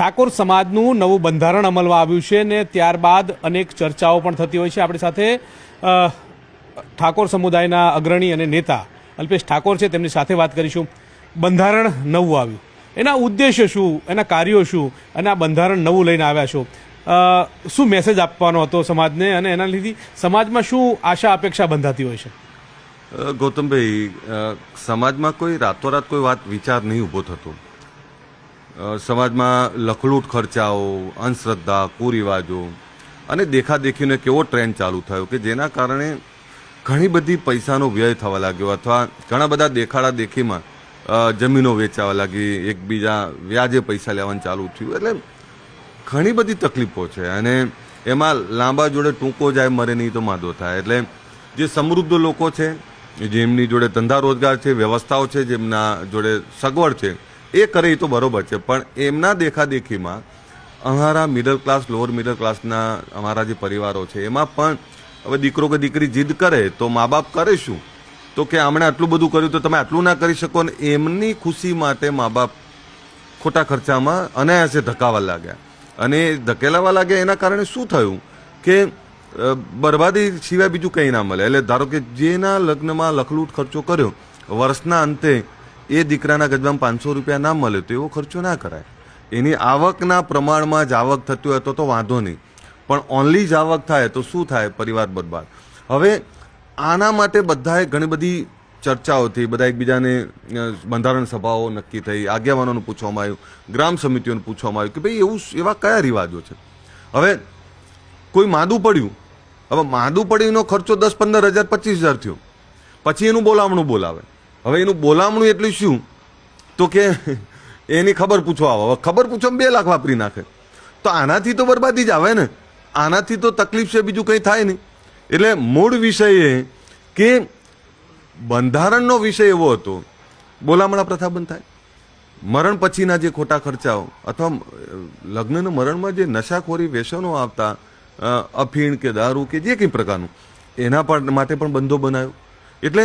ઠાકોર સમાજનું નવું બંધારણ અમલમાં આવ્યું છે ને ત્યારબાદ અનેક ચર્ચાઓ પણ થતી હોય છે. આપણી સાથે ઠાકોર સમુદાયના અગ્રણી અને નેતા અલ્પેશ ઠાકોર છે. તેમની સાથે વાત કરીશું. બંધારણ નવું આવ્યું. એના ઉદ્દેશ્ય શું? એના કાર્યો શું? અને આ બંધારણ નવું લઈને આવ્યા છો. શું મેસેજ આપવાનો હતો સમાજને? અને એના લીધે સમાજમાં શું આશા, અપેક્ષા બંધાતી હોય છે? ગૌતમભાઈ સમાજમાં કોઈ રાતોરાત કોઈ વાત વિચાર નહીં ઊભો થતો. સમાજમાં લખલૂટ ખર્ચાઓ, અંધશ્રદ્ધા, કુરિવાજો અને દેખાદેખીનો કેવો ટ્રેન્ડ ચાલુ થયો કે જેના કારણે ઘણી બધી પૈસાનો વ્યય થવા લાગ્યો અથવા ઘણા બધા દેખાડા દેખીમાં જમીનો વેચાવા લાગી, એકબીજા વ્યાજે પૈસા લેવાનું ચાલુ થયું. એટલે ઘણી બધી તકલીફો છે અને એમાં લાંબા જોડે ટૂંકો જાય, મરે નહીં તો માદો થાય. એટલે જે સમૃદ્ધ લોકો છે, જેમની જોડે ધંધા રોજગાર છે, વ્યવસ્થાઓ છે, જેમના જોડે સગવડ છે એ કરે એ તો બરોબર છે, પણ એમના દેખાદેખીમાં અમારા મિડલ ક્લાસ લોઅર મિડલ ક્લાસના અમારા જે પરિવારો છે, એમાં પણ હવે દીકરો કે દીકરી જીદ કરે તો મા બાપ કરે શું? તો કે આમણે આટલું બધું કર્યું તો તમે આટલું ના કરી શકો ને એમની ખુશી માટે મા બાપ ખોટા ખર્ચામાં અનાયાસે ધકાવા લાગ્યા. અને ધકેલાવા લાગ્યા એના કારણે શું થયું કે બરબાદી સિવાય બીજું કંઈ ના મળે. એટલે ધારો કે જેના લગ્નમાં લખલૂટ ખર્ચો કર્યો, વર્ષના અંતે એ દીકરાના ગજબામાં પાંચસો રૂપિયા ના મળે તો એવો ખર્ચો ના કરાય. એની આવકના પ્રમાણમાં જ આવક થતી હોય તો તો વાંધો નહીં. પણ ઓનલી જ આવક થાય તો શું થાય? પરિવાર બરબાદ. હવે આના માટે બધાએ ઘણી બધી ચર્ચાઓ થઈ બધા એકબીજાને બંધારણ સભાઓ નક્કી થઈ, આગેવાનોનું પૂછવામાં આવ્યું, ગ્રામ સમિતિઓનું પૂછવામાં આવ્યું કે ભાઈ એવું એવા કયા રિવાજો છે? હવે કોઈ માદું પડ્યું? હવે માદું પડ્યુંનો ખર્ચો દસ પંદર હજાર, પચીસ હજાર થયો. પછી એનું બોલામણું બોલાવે. હવે એનું બોલામણું એટલું શું? તો કે એની ખબર પૂછવા આવે. ખબર પૂછવા બે લાખ વાપરી નાખે. તો આનાથી તો બરબાદી જ આવે ને. આનાથી તો તકલીફ છે, બીજું કંઈ થાય નહીં. એટલે મૂળ વિષય એ કે બંધારણનો વિષય એવો હતો. બોલામણા પ્રથા બંધ થાય. મરણ પછીના જે ખોટા ખર્ચાઓ, અથવા લગ્નના મરણમાં જે નશાખોરી વ્યસનો આવતા અફીણ કે દારૂ કે જે કંઈ પ્રકારનું, એના પણ માટે પણ બંધો બનાવ્યો એટલે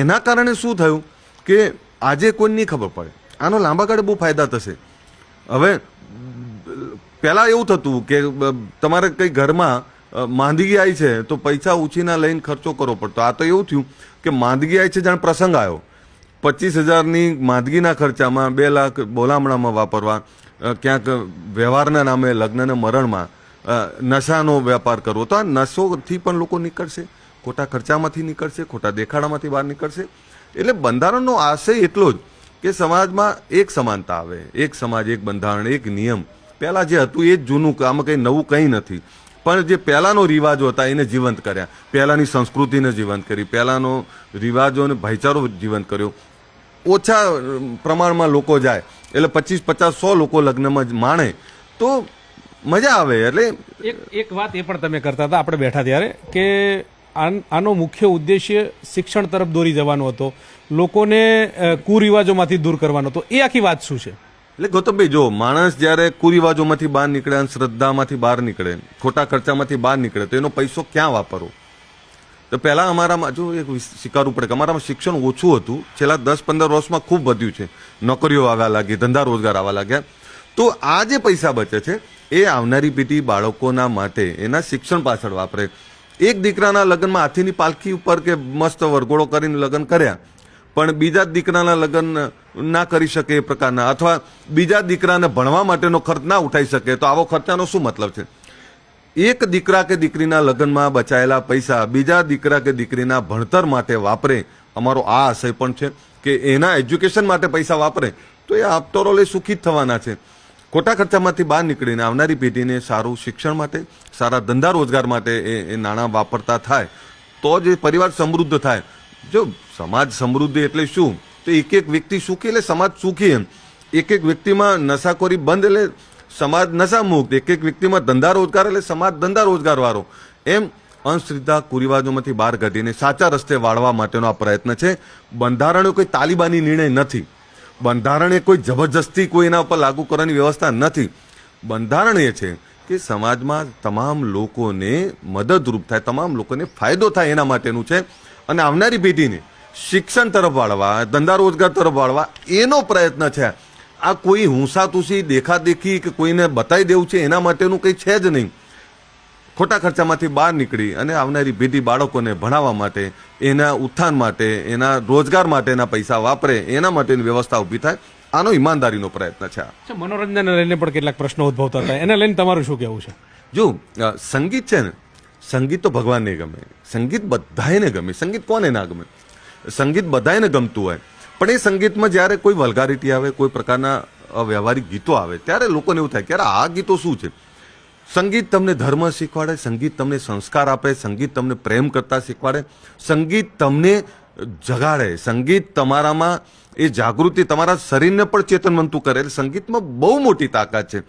એના કારણે શું થયું કે આજે કોઈ નહીં ખબર પડે. આનો લાંબા ગાળે બહુ ફાયદા થશે. હવે, પહેલાં એવું થતું કે તમારે કંઈ ઘરમાં માંદગી આવી છે તો પૈસા ઉછીના લઈને ખર્ચો કરવો પડતો. આ તો એવું થયું કે માંદગી આવી છે જાણે પ્રસંગ આવ્યો. પચીસ હજારની માંદગીના ખર્ચામાં બે લાખ બોલામણામાં વાપરવા ક્યાંક વ્યવહારના નામે લગ્નના મરણમાં નશાનો વેપાર કરવો. તો આ નશોથી પણ લોકો નીકળશે. ખોટા ખર્ચામાંથી નીકળશે, ખોટા દેખાડામાંથી બહાર નીકળશે. એટલે બંધારણનો આશય એટલો જ કે સમાજમાં એક સમાનતા આવે, એક સમાજ, એક બંધારણ, એક નિયમ. પહેલાં જે હતું એ જ જૂનું, આમાં કંઈ નવું કંઈ નથી. પણ જે પહેલાંનો રિવાજો હતા એને જીવંત કર્યા. પહેલાંની સંસ્કૃતિને જીવંત કરી, પહેલાંનો રિવાજો અને ભાઈચારો જીવંત કર્યો. ઓછા પ્રમાણમાં લોકો જાય, એટલે પચીસ, પચાસ, સો લોકો લગ્નમાં જ માણે, તો મજા આવે. એટલે એક એક વાત એ પણ તમે કરતા હતા, આપણે બેઠા ત્યારે, કે આન- મુખ્ય ઉદ્દેશ્ય શિક્ષણ તરફ દોરી જવાનો હતો. લોકોને કુરિવાજોમાંથી દૂર કરવાનો હતો. એ આખી વાત શું છે? એટલે ગૌતમભાઈ, જો માણસ જ્યારે કુરિવાજોમાંથી બહાર નીકળે અને શ્રદ્ધામાંથી બહાર નીકળે, ખોટા ખર્ચામાંથી બહાર નીકળે, તો એનો પૈસો ક્યાં વાપરવો? તો પહેલાં અમારામાં, જો એક સ્વીકારવું પડે કે અમારામાં શિક્ષણ ઓછું હતું. છેલ્લા દસ પંદર વર્ષમાં ખૂબ વધ્યું છે. નોકરીઓ આવવા લાગી, ધંધા રોજગાર આવવા લાગ્યા. તો આ જે પૈસા બચે છે, એ આવનારી પેઢી બાળકોના માટે એના શિક્ષણ પાછળ વાપરે. એક દીકરાના લગ્નમાં હાથીની પાલખી ઉપર કે મસ્ત વરઘોડો કરીને લગ્ન કર્યા. પણ બીજા દીકરાના લગ્ન ના કરી શકે એ પ્રકારના. અથવા બીજા દીકરાને ભણવા માટેનો ખર્ચ ના ઉઠાઈ શકે, તો આવો ખર્ચાનો શું મતલબ છે? એક દીકરા કે દીકરીના લગ્નમાં બચાયેલા પૈસા બીજા દીકરા કે દીકરીના ભણતર માટે વાપરે, અમારો આ આશય પણ છે કે એના એજ્યુકેશન માટે પૈસા વાપરે, તો એ આફ્ટરઓલ એ સુખી જ થવાના છે. ખોટા ખર્ચામાંથી બહાર નીકળીને આવનારી પેઢીને સારું શિક્ષણ માટે, સારા ધંધા રોજગાર માટે એ એ નાણાં વાપરતા થાય, તો જ એ પરિવાર સમૃદ્ધ થાય. જો સમાજ સમૃદ્ધિ એટલે શું? તો એક એક વ્યક્તિ સુખી એટલે સમાજ સુખી એમ. એક એક વ્યક્તિમાં નશાખોરી બંધ એટલે સમાજ નશા મુક્ત એક એક વ્યક્તિમાં ધંધા રોજગાર એટલે સમાજ ધંધા રોજગારવાળો. એમ અંધશ્રદ્ધા કુરિવાજોમાંથી બહાર કાઢીને સાચા રસ્તે વાળવા માટેનો આ પ્રયત્ન છે. બંધારણો કોઈ તાલિબાની નિર્ણય નથી. બંધારણ એ કોઈ જબરજસ્તી કોઈ એના ઉપર લાગુ કરવાની વ્યવસ્થા નથી. બંધારણ એ છે કે સમાજમાં તમામ લોકોને મદદરૂપ થાય, તમામ લોકોને ફાયદો થાય એના માટેનું છે. અને આવનારી પેઢીને શિક્ષણ તરફ વાળવા, ધંધા રોજગાર તરફ વાળવા એનો પ્રયત્ન છે. આ કોઈ હુંસાતુસી દેખાદેખી કે કોઈને બતાવી દેવું છે એના માટેનું કંઈ છે જ નહીં. ખોટા ખર્ચામાંથી બહાર નીકળી અને આવનારી પેઢી બાળકોને ભણાવવા માટે એના ઉત્થાન માટે એના રોજગાર માટેના પૈસા વાપરે એના માટેની વ્યવસ્થા ઊભી થાય આનો ઈમાનદારીનો પ્રયત્ન છે. મનોરંજનને લઈને પણ કેટલાક પ્રશ્નો ઉદ્ભવતા હતા. એને લઈને તમારું શું કહેવું છે? જો સંગીત છે ને સંગીત તો ભગવાનને ગમે. સંગીત બધાને ગમે. સંગીત કોને ના ગમે? સંગીત બધાને ગમતું હોય. પણ એ સંગીતમાં જ્યારે કોઈ વલ્ગારિટી આવે કોઈ પ્રકારના વ્યવહારિક ગીતો આવે ત્યારે લોકોને એવું થાય કે આ ગીતો શું છે? સંગીત તમને ધર્મ શીખવાડે, સંગીત તમને સંસ્કાર આપે, સંગીત તમને પ્રેમ કરતા શીખવાડે, સંગીત તમને જગાડે. સંગીત તમારામાં એ જાગૃતિ તમારા શરીરને પણ ચેતનવંતું કરે. સંગીતમાં બહુ મોટી તાકાત છે.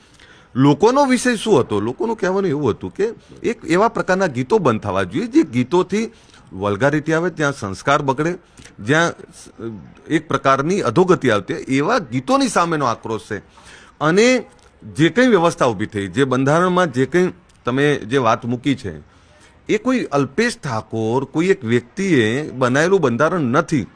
લોકોનો વિષય શું હતો? લોકોનું કહેવાનું એવું હતું કે એક એવા પ્રકારના ગીતો બંધ થવા જોઈએ, જે ગીતોથી વલ્ગારિટી આવે, ત્યાં સંસ્કાર બગડે, જ્યાં એક પ્રકારની અધોગતિ આવતી એવા ગીતોની સામેનો આક્રોશ છે. અને જે કંઈ વ્યવસ્થા ઊભી થઈ જે બંધારણમાં જે કંઈ તમે જે વાત મૂકી છે એ કોઈ અલ્પેશ ઠાકોર કોઈ એક વ્યક્તિએ બનાવેલું બંધારણ નથી.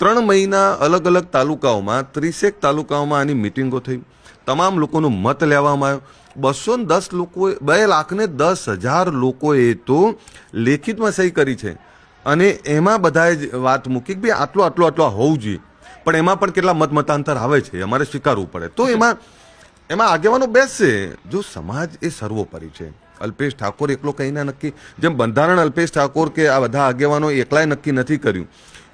ત્રણ મહિના અલગ અલગ તાલુકાઓમાં ત્રીસેક તાલુકાઓમાં આની મિટિંગો થઈ. તમામ લોકોનો મત લેવામાં આવ્યો. બસો ને દસ લોકોએ બે લાખને દસ હજાર લોકોએ તો લેખિતમાં સહી કરી છે. અને એમાં બધાએ જ વાત મૂકી કે ભાઈ આટલો આટલો આટલો હોવું જોઈએ. પણ એમાં પણ કેટલા મત મતાંતર આવે છે અમારે સ્વીકારવું પડે. તો એમાં એમાં આગેવાનો બેસશે જો સમાજ એ સર્વોપરી છે. અલ્પેશ ઠાકોર એકલો કંઈ ના નક્કી. જેમ બંધારણ અલ્પેશ ઠાકોર કે આ બધા આગેવાનો એકલાય નક્કી નથી કર્યું.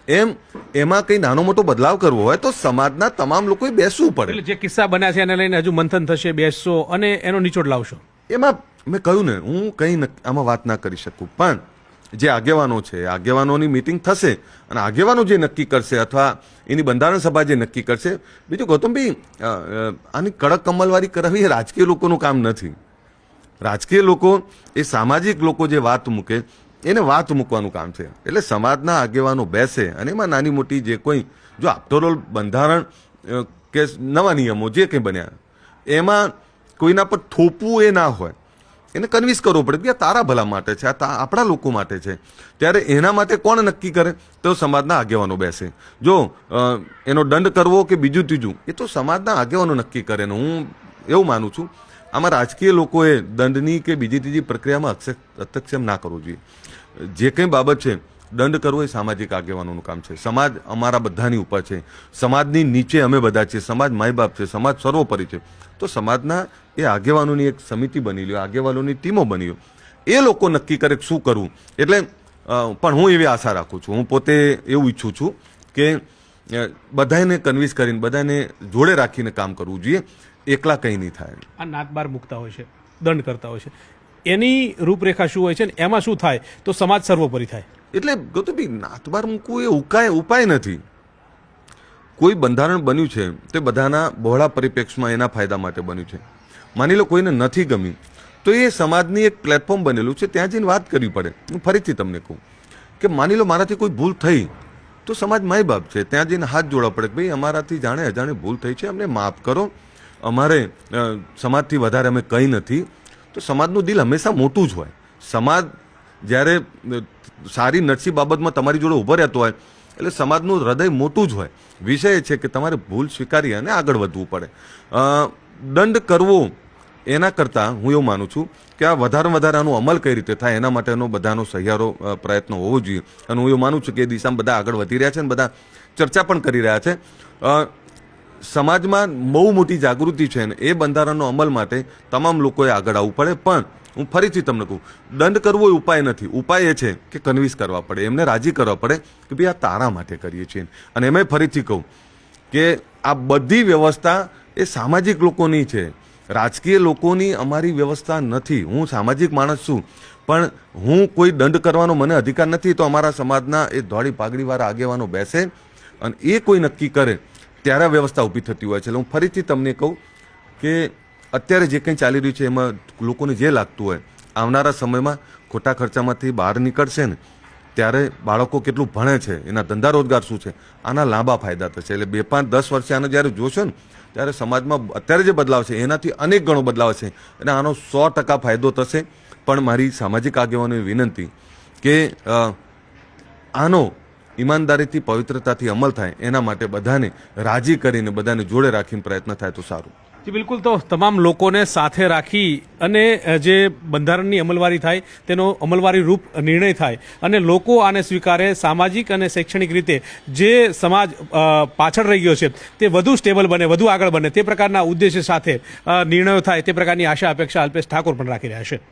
એમ એમાં કંઈ નાનો મોટો બદલાવ કરવો હોય તો સમાજના તમામ લોકોએ બેસવું પડે. એટલે જે કિસ્સા બન્યા છે એને લઈને હજુ મંથન થશે બેસશો અને એનો નિચોડ લાવશો. એમાં મેં કહ્યું ને હું કંઈ આમાં વાત ના કરી શકું. પણ જે આગેવાનો છે આગેવાનોની મિટિંગ થશે અને આગેવાનો જે નક્કી કરશે અથવા એની બંધારણ સભા જે નક્કી કરશે, બીજું ગૌતમભાઈ આની કડક કમલવારી કરાવી એ રાજકીય લોકોનું કામ નથી. રાજકીય લોકો, એ સામાજિક લોકો જે વાત મૂકે, એને વાત મૂકવાનું કામ છે. એટલે સમાજના આગેવાનો બેસે અને એમાં નાની મોટી જે કોઈ, જો આફ્ટરઓલ બંધારણ કે નવા નિયમો જે કંઈ બન્યા, એમાં કોઈના પર થોપવું એ ના હોય. એને કન્વિન્સ કરવો પડે કે આ તારા ભલા માટે છે, આ આપણા લોકો માટે છે. ત્યારે એના માટે કોણ નક્કી કરે? તો સમાજના આગેવાનો બેસે. જો એનો દંડ કરવો કે બીજું ત્રીજું, એ તો સમાજના આગેવાનો નક્કી કરે ને. હું એવું માનું છું, આમાં રાજકીય લોકોએ દંડની કે બીજી ત્રીજી પ્રક્રિયામાં હસ્તક્ષેપ ના કરવો જોઈએ. જે કંઈ બાબત છે દંડ કરવો એ સામાજિક આગેવાનોનું કામ છે. સમાજ અમારા બધાની ઉપર છે. સમાજની નીચે અમે બધા છીએ. સમાજ માય બાપ છે. સમાજ સર્વોપરી છે. તો સમાજના એ આગેવાનોની એક સમિતિ બની લ્યો, આગેવાનોની ટીમો બની લ્યો. એ લોકો નક્કી કરે શું કરવું. એટલે પણ હું એવી આશા રાખું છું. હું પોતે એવું ઈચ્છું છું કે બધાને કન્વિન્સ કરીને બધાને જોડે રાખીને કામ કરવું જોઈએ. એકલા કંઈ નહીં થાય. આ નાક બાર મૂકતા હોય છે. દંડ કરતા હોય છે. એની રૂપરેખા શું હોય છે ને? એમાં શું થાય? તો સમાજ સર્વોપરી થાય. એટલે ગૌતમભાઈ નાતબાર મૂકવું એ ઉકાય ઉપાય નથી. કોઈ બંધારણ બન્યું છે, તે બધાના બહોળા પરિપ્રેક્ષમાં એના ફાયદા માટે બન્યું છે. માની લો કોઈને નથી ગમ્યું, તો એ સમાજની એક પ્લેટફોર્મ બનેલું છે, ત્યાં જઈને વાત કરવી પડે. હું ફરીથી તમને કહું કે માની લો મારાથી કોઈ ભૂલ થઈ, તો સમાજ માય બાપ છે. ત્યાં જઈને હાથ જોડવા પડે કે ભાઈ, અમારાથી જાણે અજાણે ભૂલ થઈ છે, અમને માફ કરો. અમારે સમાજથી વધારે અમે કંઈ નથી. તો સમાજનું દિલ હંમેશા મોટું જ હોય. સમાજ જ્યારે સારી નરસી બાબતમાં તમારી જોડે ઊભો રહેતો હોય, એટલે સમાજનું હૃદય મોટું જ હોય. વિષય એ છે કે તમારે ભૂલ સ્વીકારી અને આગળ વધવું પડે. દંડ કરવો એના કરતાં હું એવું માનું છું કે આ વધારે વધારે આનો અમલ કઈ રીતે થાય એના માટેનો બધાનો સહિયારો પ્રયત્ન હોવો જોઈએ. અને હું એવું માનું છું કે એ દિશામાં બધા આગળ વધી રહ્યા છે અને બધા ચર્ચા પણ કરી રહ્યા છે. સમાજમાં બહુ મોટી જાગૃતિ છે ને એ બંધારણનો અમલ માટે તમામ લોકોએ આગળ આવવું પડે. પણ હું ફરીથી તમને કહું, દંડ કરવો એ ઉપાય નથી. ઉપાય એ છે કે કન્વિન્સ કરવા પડે, એમને રાજી કરવા પડે કે ભાઈ આ તારા માટે કરીએ છીએ. અને એમાં ફરીથી કહું કે આ બધી વ્યવસ્થા એ સામાજિક લોકોની છે. રાજકીય લોકોની અમારી વ્યવસ્થા નથી. હું સામાજિક માણસ છું, પણ હું કોઈ દંડ કરવાનો મને અધિકાર નથી તો અમારા સમાજના એ ધોળી પાઘડીવાળા આગેવાનો બેસે અને એ કોઈ નક્કી કરે, ત્યારે વ્યવસ્થા ઊભી થતી હોય છે. એટલે હું ફરીથી તમને કહું કે અત્યારે જે કંઈ ચાલી રહ્યું છે, એમાં લોકોને જે લાગતું હોય, આવનારા સમયમાં ખોટા ખર્ચામાંથી બહાર નીકળશે ને, ત્યારે બાળકો કેટલું ભણે છે, એના ધંધા રોજગાર શું છે, આના લાંબા ફાયદા થશે. એટલે બે પાંચ દસ વર્ષે આને જ્યારે જોશો ને, ત્યારે સમાજમાં અત્યારે જે બદલાવ છે, એનાથી અનેક ગણો બદલાવ છે, અને આનો સો ટકા ફાયદો થશે. પણ મારી સામાજિક આગેવાનોની વિનંતી કે આનો ઈમાનદારીથી, પવિત્રતાથી અમલ થાય, એના માટે બધાને રાજી કરીને, બધાને જોડે રાખીને પ્રયત્ન થાય તો સારું. જી, બિલકુલ તો તમામ લોકોને સાથે રાખી અને જે બંધારણની અમલવારી થાય, તેનો અમલવારી રૂપ નિર્ણય થાય અને લોકો આને સ્વીકારે સામાજિક અને શૈક્ષણિક રીતે. જે સમાજ પાછળ રહી ગયો છે, તે વધુ સ્ટેબલ બને, વધુ આગળ બને, તે પ્રકારના ઉદ્દેશ્ય સાથે નિર્ણયો થાય, તે પ્રકારની આશા, અપેક્ષા અલ્પેશ ઠાકોર પણ રાખી રહ્યા છે.